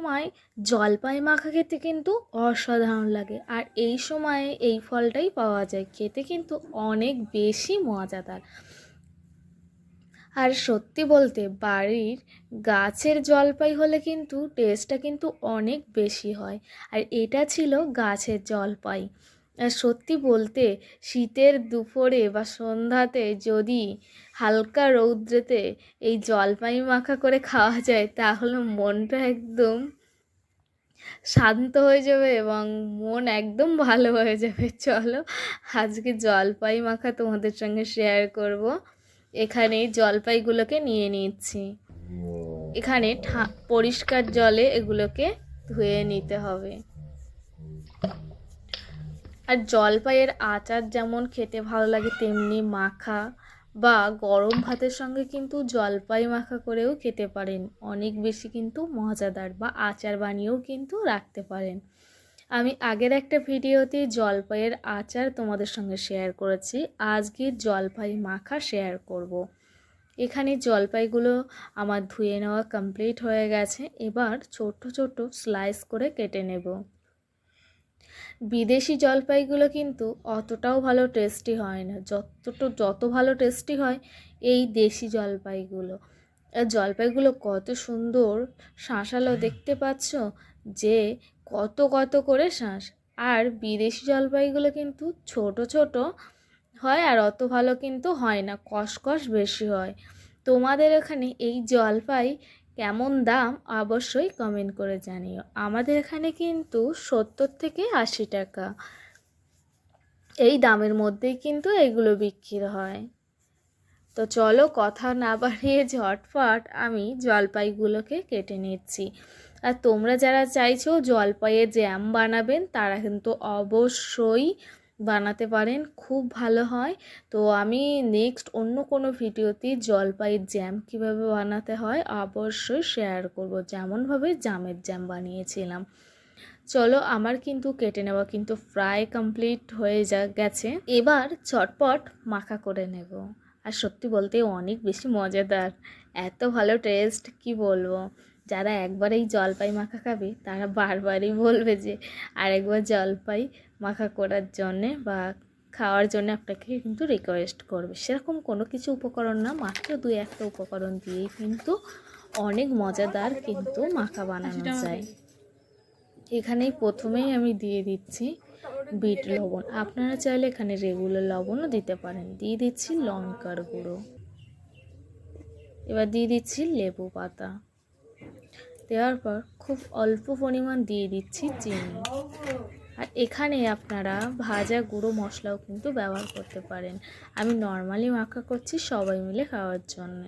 সময় জলপাই মাখা খেতে কিন্তু অসাধারণ লাগে। আর এই সময়ে এই ফলটাই পাওয়া যায়। খেতে কিন্তু অনেক বেশি মজাদার। আর সত্যি বলতে বাড়ির গাছের জলপাই হলে কিন্তু টেস্টটা কিন্তু অনেক বেশি হয়। আর এটা ছিল গাছের জলপাই। সত্যি বলতে শীতের দুপুরে বা সন্ধ্যাতে যদি হালকা রৌদ্রেতে এই জলপাই মাখা করে খাওয়া যায়, তাহলে মনটা একদম শান্ত হয়ে যাবে এবং মন একদম ভালো হয়ে যাবে। চলো, আজকে জলপাই মাখা তোমাদের সঙ্গে শেয়ার করব। এখানে জলপাইগুলোকে নিয়ে নিচ্ছি। এখানে পরিষ্কার জলে এগুলোকে ধুয়ে নিতে হবে। আর জলপাইয়ের আচার যেমন খেতে ভালো লাগে, তেমনি মাখা বা গরম ভাতের সঙ্গে কিন্তু জলপাই মাখা করেও খেতে পারেন। অনেক বেশি কিন্তু মজাদার বা আচার বানিয়েও কিন্তু রাখতে পারেন। আমি আগের একটা ভিডিওতে জলপাইয়ের আচার তোমাদের সঙ্গে শেয়ার করেছি, আজকে জলপাই মাখা শেয়ার করব। এখানে জলপাইগুলো আমার ধুয়ে নেওয়া কমপ্লিট হয়ে গেছে, এবার ছোট্ট ছোট স্লাইস করে কেটে নেব। বিদেশি জলপাইগুলো কিন্তু অতটাও ভালো টেস্টি হয় না। যতটা, যত ভালো টেস্টি হয় এই দেশি জলপাইগুলো। জলপাইগুলো কত সুন্দর শাঁসালো দেখতে পাচ্ছ যে কত কত করে শাঁস। আর বিদেশি জলপাইগুলো কিন্তু ছোট ছোট হয় আর অত ভালো কিন্তু হয় না, কষকষ বেশি হয়। তোমাদের এখানে এই জলপাই কেমন দাম অবশ্যই কমেন্ট করে জানিও। আমাদের এখানে কিন্তু সত্তর থেকে আশি টাকা। এই দামের মধ্যেই কিন্তু এগুলো বিক্রি হয়। তো চলো কথা না বাড়িয়ে ঝটফট আমি জলপাইগুলোকে কেটে নিচ্ছি। আর তোমরা যারা চাইছো জলপাইয়ের জ্যাম বানাবেন, তারা কিন্তু অবশ্যই বানাতে পারেন, খুব ভালো হয়। তো আমি নেক্সট অন্য কোনো ভিডিওতে জলপাইয়ের জ্যাম কীভাবে বানাতে হয় অবশ্যই শেয়ার করব। যেমনভাবে জামের জ্যাম বানিয়েছিলাম। চলো আমার কিন্তু কেটে নেওয়া কিন্তু ফ্রাই কমপ্লিট হয়ে যা গেছে। এবার চটপট মাখা করে নেব। আর সত্যি বলতে অনেক বেশি মজাদার। এত ভালো টেস্ট কি বলব? যারা একবার এই জলপাই মাখা খাবে তারা বারবারই বলবে যে আরেকবার জলপাই মাখা করার জন্যে বা খাওয়ার জন্য আপনাকে কিন্তু রিকোয়েস্ট করবে। সেরকম কোনো কিছু উপকরণ না মাত্র দুই একটা উপকরণ দিয়েই কিন্তু অনেক মজাদার কিন্তু মাখা বানানো যায়। এখানেই প্রথমেই আমি দিয়ে দিচ্ছি বিট লবণ। আপনারা চাইলে এখানে রেগুলার লবণও দিতে পারেন। দিয়ে দিচ্ছি লঙ্কার গুঁড়ো। এবার দিয়ে দিচ্ছি লেবু পাতা। দেওয়ার পর খুব অল্প পরিমাণ দিয়ে দিচ্ছি চিনি। আর এখানে আপনারা ভাজা গুঁড়ো মশলাও কিন্তু ব্যবহার করতে পারেন। আমি নর্মালি মাখা করছি সবাই মিলে খাওয়ার জন্য।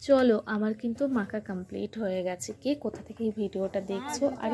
চলো, আমার কিন্তু মাখা কমপ্লিট হয়ে গেছে। কে কোথা থেকে এই ভিডিওটা দেখছ আর